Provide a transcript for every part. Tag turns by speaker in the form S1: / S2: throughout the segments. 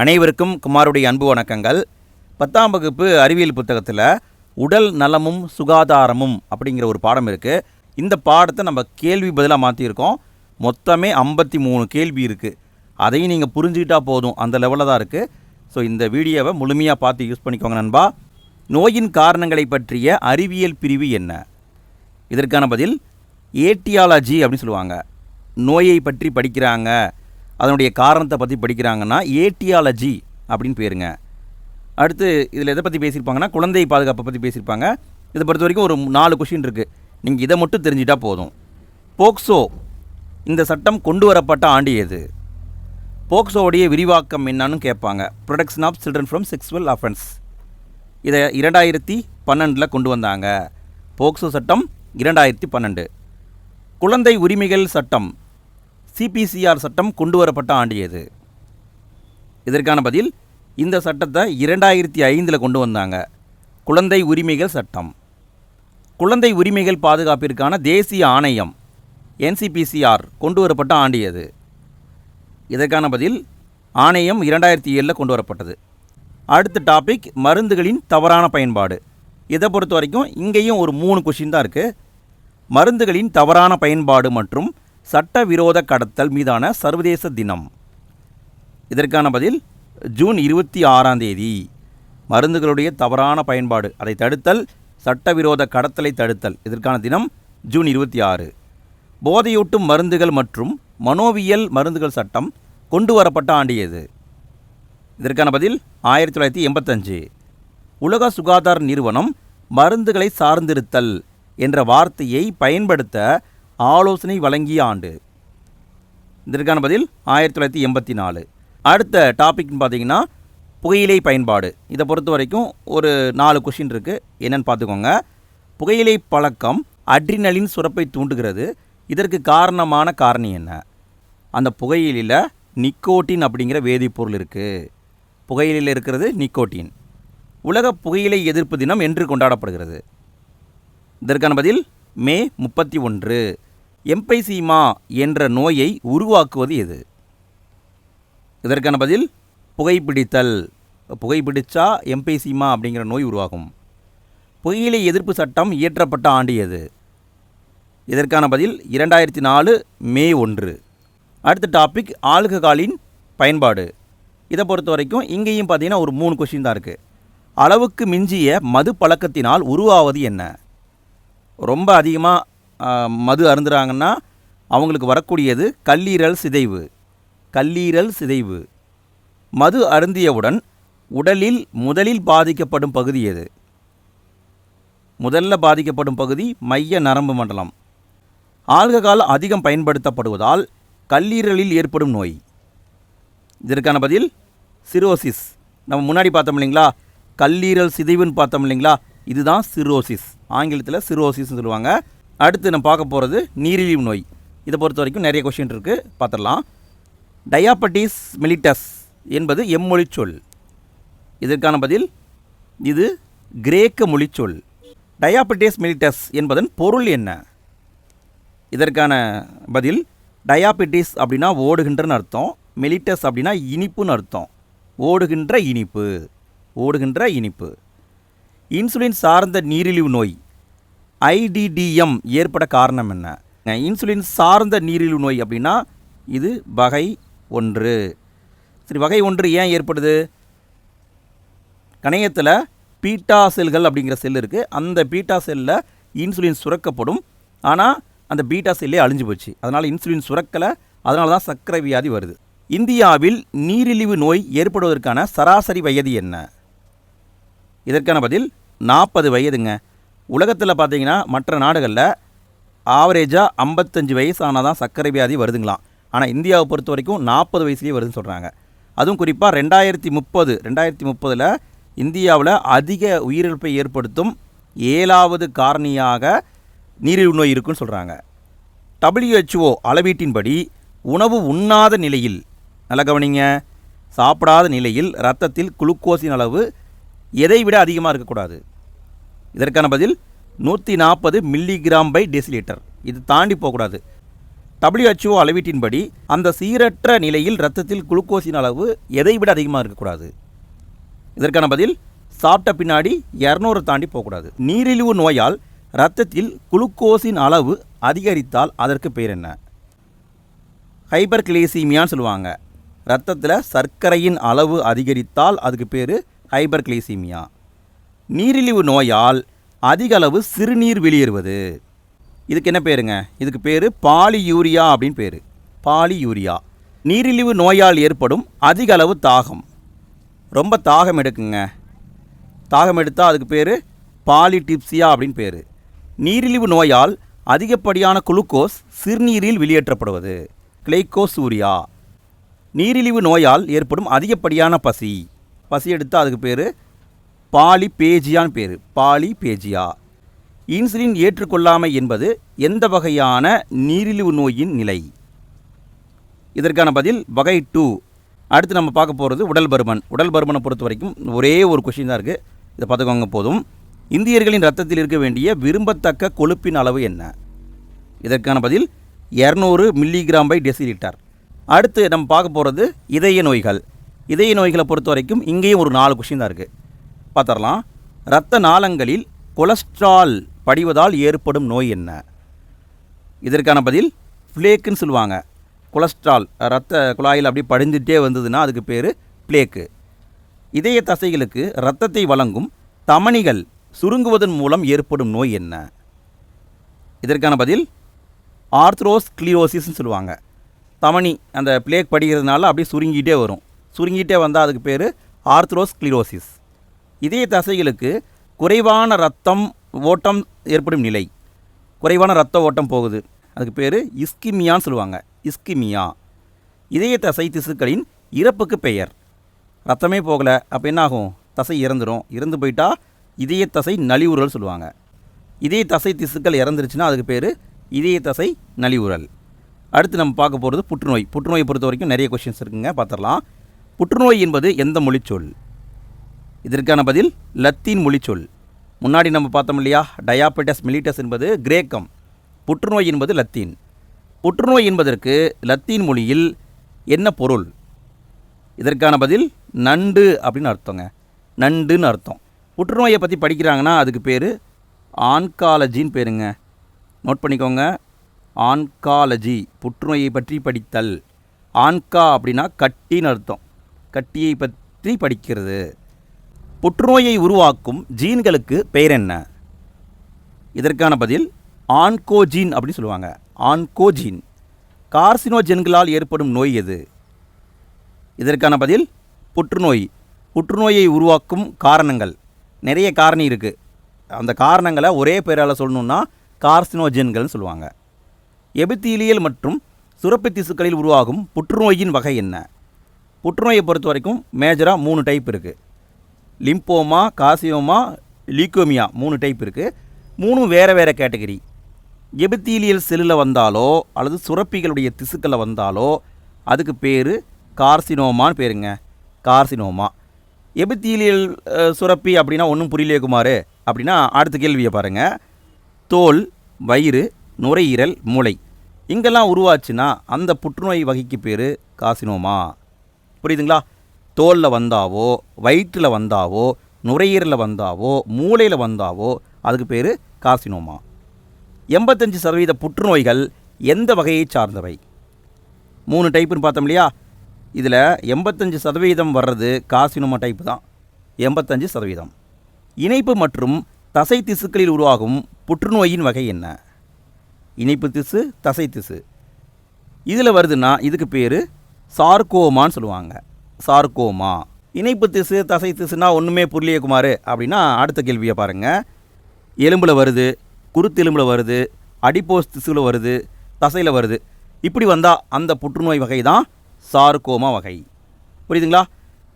S1: அனைவருக்கும் குமாருடைய அன்பு வணக்கங்கள். பத்தாம் வகுப்பு அறிவியல் புத்தகத்தில் உடல் நலமும் சுகாதாரமும் அப்படிங்கிற ஒரு பாடம் இருக்குது இந்த பாடத்தை நம்ம கேள்வி பதிலாக மாற்றியிருக்கோம் மொத்தமே ஐம்பத்தி மூணு கேள்வி இருக்குது அதையும் நீங்கள் புரிஞ்சுக்கிட்டா போதும். அந்த லெவலில் தான் இருக்குது ஸோ இந்த வீடியோவை முழுமையாக பார்த்து யூஸ் பண்ணிக்கோங்க நண்பா. நோயின் காரணங்களை பற்றிய அறிவியல் பிரிவு என்ன? இதற்கான பதில் ஏட்டியாலஜி அப்படின்னு சொல்லுவாங்க. நோயை பற்றி படிக்கிறாங்க. அதனுடைய காரணத்தை பற்றி படிக்கிறாங்கன்னா ஏட்டியாலஜி அப்படின்னு பேருங்க. அடுத்து இதில் எதை பற்றி பேசியிருப்பாங்கன்னா குழந்தை பாதுகாப்பை பற்றி பேசியிருப்பாங்க. இதை பொறுத்த வரைக்கும் ஒரு நாலு கொஷின் இருக்குது நீங்கள் இதை மட்டும் தெரிஞ்சிட்டா போதும். போக்சோ இந்த சட்டம் கொண்டு வரப்பட்ட ஆண்டு எது? போக்சோவுடைய விரிவாக்கம் என்னன்னு கேட்பாங்க. Protection of children from sexual offence இதை இரண்டாயிரத்தி பன்னெண்டில் கொண்டு வந்தாங்க. போக்சோ சட்டம் இரண்டாயிரத்தி பன்னெண்டு. குழந்தை உரிமைகள் சட்டம். சிபிசிஆர் சட்டம் கொண்டு வரப்பட்ட ஆண்டு எது இதற்கான பதில் இந்த சட்டத்தை இரண்டாயிரத்தி ஐந்தில் கொண்டு வந்தாங்க. குழந்தை உரிமைகள் சட்டம். குழந்தை உரிமைகள் பாதுகாப்பிற்கான தேசிய ஆணையம் என்சிபிசிஆர் கொண்டு வரப்பட்ட ஆண்டு எது இதற்கான பதில் ஆணையம் இரண்டாயிரத்தி ஏழில் கொண்டு வரப்பட்டது. அடுத்த டாபிக் மருந்துகளின் தவறான பயன்பாடு. இதை பொறுத்த வரைக்கும் இங்கேயும் ஒரு மூணு கொஷின் தான் இருக்குது மருந்துகளின் தவறான பயன்பாடு மற்றும் சட்டவிரோத கடத்தல் மீதான சர்வதேச தினம். இதற்கான பதில் ஜூன் இருபத்தி ஆறாம் தேதி. மருந்துகளுடைய தவறான பயன்பாடு அதை தடுத்தல் சட்டவிரோத கடத்தலை தடுத்தல். இதற்கான தினம் ஜூன் இருபத்தி ஆறு. போதையூட்டும் மருந்துகள் மற்றும் மனோவியல் மருந்துகள் சட்டம் கொண்டு வரப்பட்ட ஆண்டு எது இதற்கான பதில் ஆயிரத்தி தொள்ளாயிரத்தி எண்பத்தஞ்சு உலக சுகாதார நிறுவனம் மருந்துகளை சார்ந்திருத்தல் என்ற வார்த்தையை பயன்படுத்த ஆலோசனை வழங்கிய ஆண்டு. இதற்கான பதில் ஆயிரத்தி தொள்ளாயிரத்தி எண்பத்தி நாலு. அடுத்த டாபிக்னு பார்த்தீங்கன்னா புகையிலை பயன்பாடு. இதை பொறுத்த வரைக்கும் ஒரு நாலு கொஷின் இருக்குது என்னென்னு பார்த்துக்கோங்க. புகையிலை பழக்கம் அட்ரினலின் சுரப்பை தூண்டுகிறது. இதற்கு காரணமான காரணி என்ன? அந்த புகையிலையில் நிக்கோட்டின் அப்படிங்கிற வேதிப்பொருள் இருக்குது புகையிலையில் இருக்கிறது நிக்கோட்டின். உலக புகையிலை எதிர்ப்பு தினம் என்று கொண்டாடப்படுகிறது. இதற்கான பதில் மே முப்பத்தி ஒன்று. எம்பைசீமா என்ற நோயை உருவாக்குவது எது? இதற்கான பதில் புகைப்பிடித்தல். புகைப்பிடித்தா எம்பைசீமா அப்படிங்கிற நோய் உருவாகும். புகையிலை எதிர்ப்பு சட்டம் இயற்றப்பட்ட ஆண்டு எது? இதற்கான பதில் இரண்டாயிரத்தி நாலு மே ஒன்று. அடுத்த டாபிக் ஆல்கஹாலின் பயன்பாடு. இதை பொறுத்த வரைக்கும் இங்கேயும் பார்த்தீங்கன்னா ஒரு மூணு கொஷின் தான் இருக்குது அளவுக்கு மிஞ்சிய மது பழக்கத்தினால் உருவாவது என்ன? ரொம்ப அதிகமாக மது அருந்துறாங்கன்னா அவங்களுக்கு வரக்கூடியது கல்லீரல் சிதைவு. கல்லீரல் சிதைவு. மது அருந்தியவுடன் உடலில் முதலில் பாதிக்கப்படும் பகுதி எது? முதல்ல பாதிக்கப்படும் பகுதி மைய நரம்பு மண்டலம். ஆல்கஹால் அதிகம் பயன்படுத்தப்படுவதால் கல்லீரலில் ஏற்படும் நோய். இதற்கான பதில் சிரோசிஸ். நம்ம முன்னாடி பார்த்தோம் இல்லைங்களா? கல்லீரல் சிதைவுன்னு பார்த்தோம் இல்லைங்களா? இதுதான் சிரோசிஸ். ஆங்கிலத்தில் சிரோசிஸ்னு சொல்லுவாங்க. அடுத்து நம்ம பார்க்க போகிறது நீரிழிவு நோய். இதை பொறுத்த வரைக்கும் நிறைய கொஷின் இருக்குது பார்த்துடலாம். டயாபட்டிஸ் மிலிட்டஸ் என்பது எம்மொழி சொல் இதற்கான பதில் இது கிரேக்க மொழிச்சொல். டயாபட்டிஸ் மிலிட்டஸ் என்பதன் பொருள் என்ன? இதற்கான பதில் டயாபெட்டிஸ் அப்படின்னா ஓடுகின்றன்னு அர்த்தம். மெலிட்டஸ் அப்படின்னா இனிப்புன்னு அர்த்தம். ஓடுகின்ற இனிப்பு. ஓடுகின்ற இனிப்பு. இன்சுலின் சார்ந்த நீரிழிவு நோய். ஐடிடிஎம் ஏற்பட காரணம் என்ன? இன்சுலின் சார்ந்த நீரிழிவு நோய் அப்படின்னா இது வகை ஒன்று. சரி வகை ஒன்று ஏன் ஏற்படுது? கணையத்தில் பீட்டா செல்கள் அப்படிங்கிற செல் இருக்குது அந்த பீட்டா செல்லில் இன்சுலின் சுரக்கப்படும். ஆனால் அந்த பீட்டா செல்லே அழிஞ்சு போச்சு. அதனால் இன்சுலின் சுரக்கலை. அதனால தான் சர்க்கரை வியாதி வருது. இந்தியாவில் நீரிழிவு நோய் ஏற்படுவதற்கான சராசரி வயது என்ன? இதற்கான பதில் நாற்பது வயதுங்க. உலகத்தில் பார்த்தீங்கன்னா மற்ற நாடுகளில் ஆவரேஜாக ஐம்பத்தஞ்சு வயசானால் தான் சர்க்கரை வியாதி வருதுங்களாம். ஆனால் இந்தியாவை பொறுத்த வரைக்கும் நாற்பது வயசுலேயே வருதுன்னு சொல்கிறாங்க அதுவும் குறிப்பாக ரெண்டாயிரத்தி முப்பது ரெண்டாயிரத்தி முப்பதில் இந்தியாவில் அதிக உயிரிழப்பை ஏற்படுத்தும் ஏழாவது காரணியாக நீரிழிவு நோய் இருக்குன்னு சொல்கிறாங்க டபிள்யூஹெச்ஓ அளவீட்டின்படி உணவு உண்ணாத நிலையில் நல்ல கவனிங்க சாப்பிடாத நிலையில் ரத்தத்தில் குளுக்கோஸின் அளவு எதை விட அதிகமாக இருக்கக்கூடாது? இதற்கான பதில் நூற்றி நாற்பது மில்லிகிராம் பை டெசிலிட்டர். இது தாண்டி போகக்கூடாது. டபிள்யூஹெச்ஓ அளவீட்டின்படி அந்த சீரற்ற நிலையில் ரத்தத்தில் குளுக்கோஸின் அளவு எதை விட அதிகமாக இருக்கக்கூடாது? இதற்கான பதில் சாப்பிட்ட பின்னாடி இரநூறு தாண்டி போகக்கூடாது. நீரிழிவு நோயால் இரத்தத்தில் குளுக்கோஸின் அளவு அதிகரித்தால் அதற்கு பேர் என்ன? ஹைப்பர் கிளேசீமியான்னு சொல்லுவாங்க. ரத்தத்தில் சர்க்கரையின் அளவு அதிகரித்தால் அதுக்கு பேர் ஹைப்பர் கிளேசீமியா நீரிழிவு நோயால் அதிகளவு சிறுநீர் வெளியேறுவது. இதுக்கு என்ன பேருங்க? இதுக்கு பேர் பாலியூரியா அப்படின்னு பேர். பாலியூரியா. நீரிழிவு நோயால் ஏற்படும் அதிகளவு தாகம். ரொம்ப தாகம் எடுக்குங்க. தாகம் எடுத்தால் அதுக்கு பேர் பாலிடிப்சியா அப்படின்னு பேர். நீரிழிவு நோயால் அதிகப்படியான குளுக்கோஸ் சிறுநீரில் வெளியேற்றப்படுவது. கிளைகோசூரியா. நீரிழிவு நோயால் ஏற்படும் அதிகப்படியான பசி. பசி எடுத்தால் அதுக்கு பேர் பாலிபேஜியான்னு பேர். பாலிபேஜியா. இன்சுலின் ஏற்றுக்கொள்ளாமை என்பது எந்த வகையான நீரிழிவு நோயின் நிலை? இதற்கான பதில் வகை டூ. அடுத்து நம்ம பார்க்க போகிறது உடல் பருமன். உடல் பருமனை பொறுத்த வரைக்கும் ஒரே ஒரு கொஷின் தான் இருக்குது இதை பார்த்துக்கோங்க போதும். இந்தியர்களின் ரத்தத்தில் இருக்க வேண்டிய விரும்பத்தக்க கொழுப்பின் அளவு என்ன? இதற்கான பதில் இரநூறு மில்லிகிராம் பை டெசிலிட்டர் அடுத்து நம்ம பார்க்க போகிறது இதய நோய்கள். இதய நோய்களை பொறுத்த வரைக்கும் இங்கேயும் ஒரு நாலு கொஷின் தான் இருக்குது பார்த்துடலாம். இரத்த நாளங்களில் கொலஸ்ட்ரால் படிவதால் ஏற்படும் நோய் என்ன? இதற்கான பதில் ஃப்ளேக்குன்னு சொல்லுவாங்க. கொலஸ்ட்ரால் ரத்த குழாயில் அப்படி படிந்துட்டே வந்ததுன்னா அதுக்கு பேர் பிளேக்கு இதய தசைகளுக்கு இரத்தத்தை வழங்கும் தமணிகள் சுருங்குவதன் மூலம் ஏற்படும் நோய் என்ன? இதற்கான பதில் ஆர்த்ரோஸ் கிளியோசிஸ்ன்னு சொல்லுவாங்க. தமணி அந்த பிளேக் படிக்கிறதுனால அப்படியே சுருங்கிட்டே வரும். சுருங்கிட்டே வந்தால் அதுக்கு பேர் ஆர்த்ரோஸ் ஆர்த்ரோஸ்க்ளிரோசிஸ். இதய தசைகளுக்கு குறைவான ரத்தம் ஓட்டம் ஏற்படும் நிலை. குறைவான ரத்த ஓட்டம் போகுது. அதுக்கு பேர் இஸ்கிமியான்னு சொல்லுவாங்க. இஸ்கிமியா. இதய தசை திசுக்களின் இறப்புக்கு பெயர். ரத்தமே போகலை அப்போ என்ன ஆகும் தசை இறந்துடும் இறந்து போயிட்டா இதய தசை நலிவுறல் சொல்லுவாங்க. இதய தசை திசுக்கள் இறந்துருச்சுன்னா அதுக்கு பேர் இதய தசை நலிவுறல். அடுத்து நம்ம பார்க்க போகிறது புற்றுநோய். புற்றுநோயை பொறுத்த வரைக்கும் நிறைய கொஷின்ஸ் இருக்குங்க. பார்த்துடலாம். புற்றுநோய் என்பது எந்த மொழிச்சொல்? இதற்கான பதில் லத்தீன் மொழிச்சொல். முன்னாடி நம்ம பார்த்தோம் இல்லையா டயாபெட்டஸ் மிலிட்டஸ் என்பது கிரேக்கம். புற்றுநோய் என்பது லத்தீன். புற்றுநோய் என்பதற்கு லத்தீன் மொழியில் என்ன பொருள்? இதற்கான பதில் நண்டு அப்படின்னு அர்த்தங்க. நண்டுன்னு அர்த்தம். புற்றுநோயை பற்றி படிக்கிறாங்கன்னா அதுக்கு பேர் ஆன்காலஜின்னு பேருங்க. நோட் பண்ணிக்கோங்க. ஆன்காலஜி புற்றுநோயை பற்றி படித்தல். ஆன்கா அப்படின்னா கட்டின்னு அர்த்தம். கட்டியை பற்றி படிக்கிறது. புற்றுநோயை உருவாக்கும் ஜீன்களுக்கு பெயர் என்ன இதற்கான பதில் ஆன்கோஜீன் அப்படின்னு சொல்லுவாங்க. ஆன்கோஜீன். கார்சினோஜென்களால் ஏற்படும் நோய் எது? இதற்கான பதில் புற்றுநோய். புற்றுநோயை உருவாக்கும் காரணங்கள். நிறைய காரணி இருக்குது அந்த காரணங்களை ஒரே பேரால் சொல்லணுன்னா கார்சினோஜென்கள்னு சொல்லுவாங்க. எபித்தீலியல் மற்றும் சுரப்பி திசுக்களில் உருவாகும் புற்றுநோயின் வகை என்ன? புற்றுநோயை பொறுத்த வரைக்கும் மேஜராக மூணு டைப் இருக்குது லிம்போமா காசியோமா லீக்கோமியா மூணு டைப் இருக்குது மூணும் வேறு வேறு கேட்டகரி எபித்தீலியல் செல்லில் வந்தாலோ அல்லது சுரப்பிகளுடைய திசுக்களில் வந்தாலோ அதுக்கு பேர் கார்சினோமான்னு பேருங்க. கார்சினோமா. எபித்தீலியல் சுரப்பி அப்படின்னா ஒன்றும் புரியலையே குமார். அப்படின்னா அடுத்த கேள்வியை பாருங்கள் தோல் வயிறு நுரையீரல் மூளை. இங்கெல்லாம் உருவாச்சுன்னா அந்த புற்றுநோய் வகைக்கு பேர் காசினோமா புரியுதுங்களா? தோலில் வந்தாவோ வயிற்றில் வந்தாவோ நுரையீரலில் வந்தாவோ மூளையில் வந்தாவோ அதுக்கு பேர் கார்சினோமா. எண்பத்தஞ்சு சதவீத புற்றுநோய்கள் எந்த வகையை சார்ந்தவை? மூணு டைப்புன்னு பார்த்தோம் இல்லையா? இதில் எண்பத்தஞ்சு சதவீதம் வர்றது கார்சினோமா டைப்பு தான். எண்பத்தஞ்சு சதவீதம். இணைப்பு மற்றும் தசை திசுக்களில் உருவாகும் புற்றுநோயின் வகை என்ன? இணைப்பு திசு தசை திசு. இதில் வருதுன்னா இதுக்கு பேர் சார்கோமான்னு சொல்லுவாங்க. சார்கோமா இணைப்பு திசு தசை திசுனா ஒன்றுமே புரியலையே குமார். அப்படின்னா அடுத்த கேள்வியை பாருங்கள் எலும்பில் வருது குருத்தெலும்பில் வருது அடிப்போஸ் திசுவில் வருது தசையில் வருது. இப்படி வந்தால் அந்த புற்றுநோய் வகை தான் சார்கோமா வகை. புரியுதுங்களா?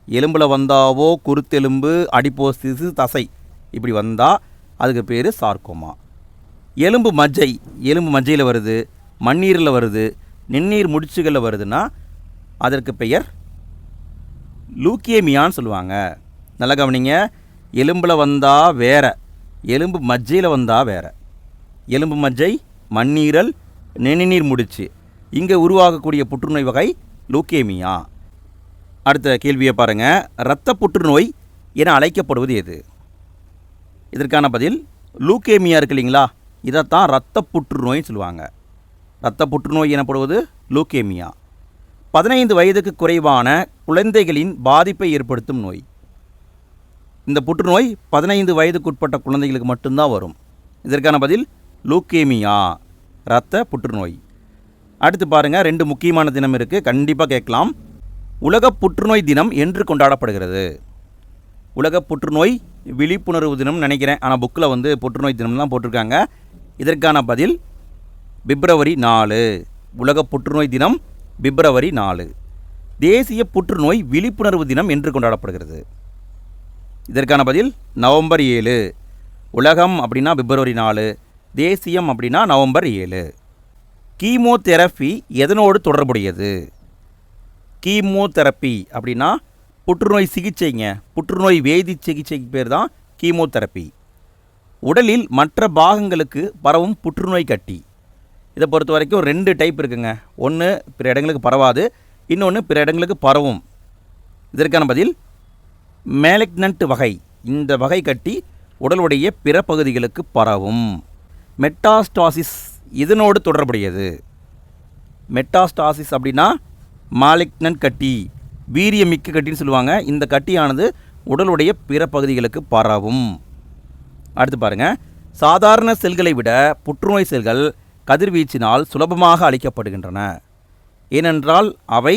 S1: எலும்பில் வந்தாவோ குருத்தெலும்பு அடிப்போஸ் திசு தசை. இப்படி வந்தால் அதுக்கு பேர் சார்கோமா எலும்பு மஜ்ஜை எலும்பு மஜ்ஜையில் வருது மண்ணீரில் வருது நின்னீர் முடிச்சுகளில் வருதுன்னா அதற்கு பெயர் லூக்கியமியான்னு சொல்லுவாங்க. நல்லா கவனிங்க. எலும்பில் வந்தால் வேற எலும்பு மஜ்ஜையில் வந்தால் வேற. எலும்பு மஜ்ஜை மண்ணீரல் நெனிநீர் முடிச்சு. இங்கே உருவாகக்கூடிய புற்றுநோய் வகை லூக்கேமியா அடுத்த கேள்வியை பாருங்கள் இரத்த புற்றுநோய் என அழைக்கப்படுவது எது? இதற்கான பதில் லூக்கேமியா இருக்கு இல்லைங்களா? இதைத்தான் இரத்த புற்றுநோய்னு சொல்லுவாங்க. இரத்த புற்றுநோய் எனப்படுவது லூக்கேமியா பதினைந்து வயதுக்கு குறைவான குழந்தைகளின் பாதிப்பை ஏற்படுத்தும் நோய். இந்த புற்றுநோய் பதினைந்து வயதுக்குட்பட்ட குழந்தைகளுக்கு மட்டும்தான் வரும். இதற்கான பதில் லூக்கேமியா இரத்த புற்றுநோய். அடுத்து பாருங்கள் ரெண்டு முக்கியமான தினம் இருக்குது கண்டிப்பாக கேட்கலாம். உலக புற்றுநோய் தினம் என்று கொண்டாடப்படுகிறது. உலக புற்றுநோய் விழிப்புணர்வு தினம் நினைக்கிறேன். ஆனால் புக்கில் வந்து புற்றுநோய் தினம்லாம் போட்டிருக்காங்க. இதற்கான பதில் பிப்ரவரி நாலு. உலக புற்றுநோய் தினம் பிப்ரவரி நாலு. தேசிய புற்றுநோய் விழிப்புணர்வு தினம் என்று கொண்டாடப்படுகிறது. இதற்கான பதில் நவம்பர் ஏழு. உலகம் அப்படின்னா பிப்ரவரி நாலு தேசியம் அப்படின்னா நவம்பர் ஏழு. கீமோதெரப்பி எதனோடு தொடர்புடையது? கீமோதெரப்பி அப்படின்னா புற்றுநோய் சிகிச்சைங்க புற்றுநோய் வேதி சிகிச்சைக்கு பேர் தான் கீமோதெரப்பி உடலில் மற்ற பாகங்களுக்கு பரவும் புற்றுநோய் கட்டி. இதை பொறுத்த வரைக்கும் ரெண்டு டைப் இருக்குங்க. ஒன்று பிற இடங்களுக்கு பரவாது இன்னொன்று பிற இடங்களுக்கு பரவும். இதற்கான பதில் மேலக்னன்ட் வகை. இந்த வகை கட்டி உடலுடைய பிற பகுதிகளுக்கு பரவும். மெட்டாஸ்டாசிஸ் இதனோடு தொடர்புடையது. மெட்டாஸ்டாசிஸ் அப்படின்னா மாலிக்னன் கட்டி வீரியமிக்க கட்டின்னு சொல்லுவாங்க. இந்த கட்டியானது உடலுடைய பிற பகுதிகளுக்கு பரவும். அடுத்து பாருங்கள் சாதாரண செல்களை விட புற்றுநோய் செல்கள் கதிர்வீச்சினால் சுலபமாக அழிக்கப்படுகின்றன. ஏனென்றால் அவை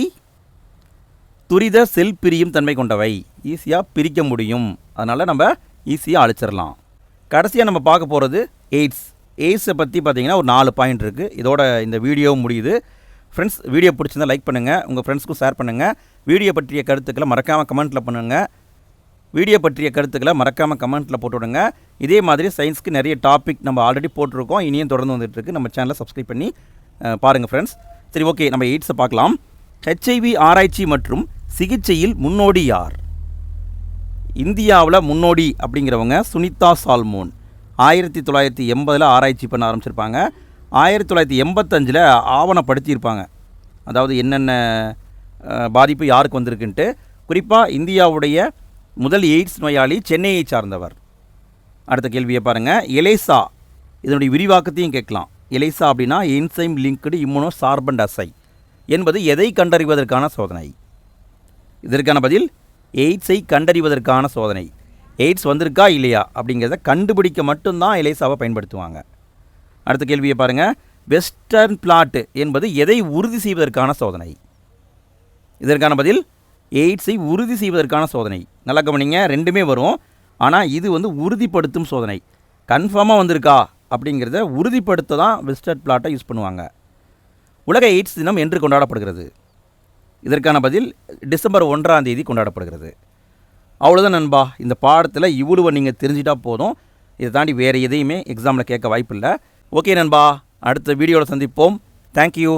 S1: துரித செல் பிரியும் தன்மை கொண்டவை. ஈஸியாக பிரிக்க முடியும். அதனால் நம்ம ஈஸியாக அழிச்சிடலாம் கடைசியாக நம்ம பார்க்க போகிறது எய்ட்ஸ். எய்ட்ஸை பற்றி பார்த்திங்கன்னா ஒரு நாலு பாயிண்ட் இருக்குது இதோட இந்த வீடியோ முடியுது. ஃப்ரெண்ட்ஸ் வீடியோ பிடிச்சிருந்தா லைக் பண்ணுங்கள் உங்கள் ஃப்ரெண்ட்ஸ்க்கும் ஷேர் பண்ணுங்கள் வீடியோ பற்றிய கருத்துக்களை மறக்காமல் கமெண்ட்டில் பண்ணுங்கள் வீடியோ பற்றிய கருத்துக்களை மறக்காமல் கமெண்ட்டில் போட்டு விடுங்க. இதே மாதிரி சயின்ஸ்க்கு நிறைய டாபிக் நம்ம ஆல்ரெடி போட்டிருக்கோம். இனியும் தொடர்ந்து வந்துட்டுருக்கு நம்ம சேனலை சப்ஸ்கிரைப் பண்ணி பாருங்கள் ஃப்ரெண்ட்ஸ் சரி ஓகே நம்ம எய்ட்ஸை பார்க்கலாம். ஹெச்ஐவி ஆராய்ச்சி மற்றும் சிகிச்சையில் முன்னோடி யார்? இந்தியாவில் முன்னோடி அப்படிங்கிறவங்க சுனிதா சால்மோன். ஆயிரத்தி தொள்ளாயிரத்தி எண்பதில் ஆராய்ச்சி பண்ண ஆரம்பிச்சிருப்பாங்க. ஆயிரத்தி தொள்ளாயிரத்தி எண்பத்தஞ்சில் ஆவணப்படுத்தியிருப்பாங்க அதாவது என்னென்ன பாதிப்பு யாருக்கு வந்திருக்குன்ட்டு. குறிப்பாக இந்தியாவுடைய முதல் எய்ட்ஸ் நோயாளி சென்னையை சார்ந்தவர். அடுத்த கேள்வியை பாருங்கள் எலேசா. இதனுடைய விரிவாக்கத்தையும் கேட்கலாம். எலேசா அப்படின்னா என்சைம் லிங்க்டு இம்யூனோ சார்பன் அசை என்பது எதை கண்டறிவதற்கான சோதனை? இதற்கான பதில் எய்ட்ஸை கண்டறிவதற்கான சோதனை. எய்ட்ஸ் வந்திருக்கா இல்லையா அப்படிங்கிறத கண்டுபிடிக்க மட்டும்தான் எலைசாவை பயன்படுத்துவாங்க. அடுத்த கேள்வியை பாருங்கள் வெஸ்டர்ன் பிளாட்டு என்பது எதை உறுதி செய்வதற்கான சோதனை? இதற்கான பதில் எய்ட்ஸை உறுதி செய்வதற்கான சோதனை. நல்லா கவனிங்க ரெண்டுமே வரும். ஆனால் இது வந்து உறுதிப்படுத்தும் சோதனை. கன்ஃபார்மாக வந்திருக்கா? அப்படிங்கிறத உறுதிப்படுத்த தான் வெஸ்டர்ன் பிளாட்டை யூஸ் பண்ணுவாங்க. உலக எய்ட்ஸ் தினம் என்று கொண்டாடப்படுகிறது. இதற்கான பதில் டிசம்பர் ஒன்றாம் தேதி கொண்டாடப்படுகிறது. அவ்வளோதான் நண்பா இந்த பாடத்தில் இவ்வளவு நீங்கள் தெரிஞ்சிட்டா போதும். இதை தாண்டி வேறு எதையுமே எக்ஸாமில் கேட்க வாய்ப்பில்லை. ஓகே நண்பா அடுத்த வீடியோவில் சந்திப்போம். தேங்க்யூ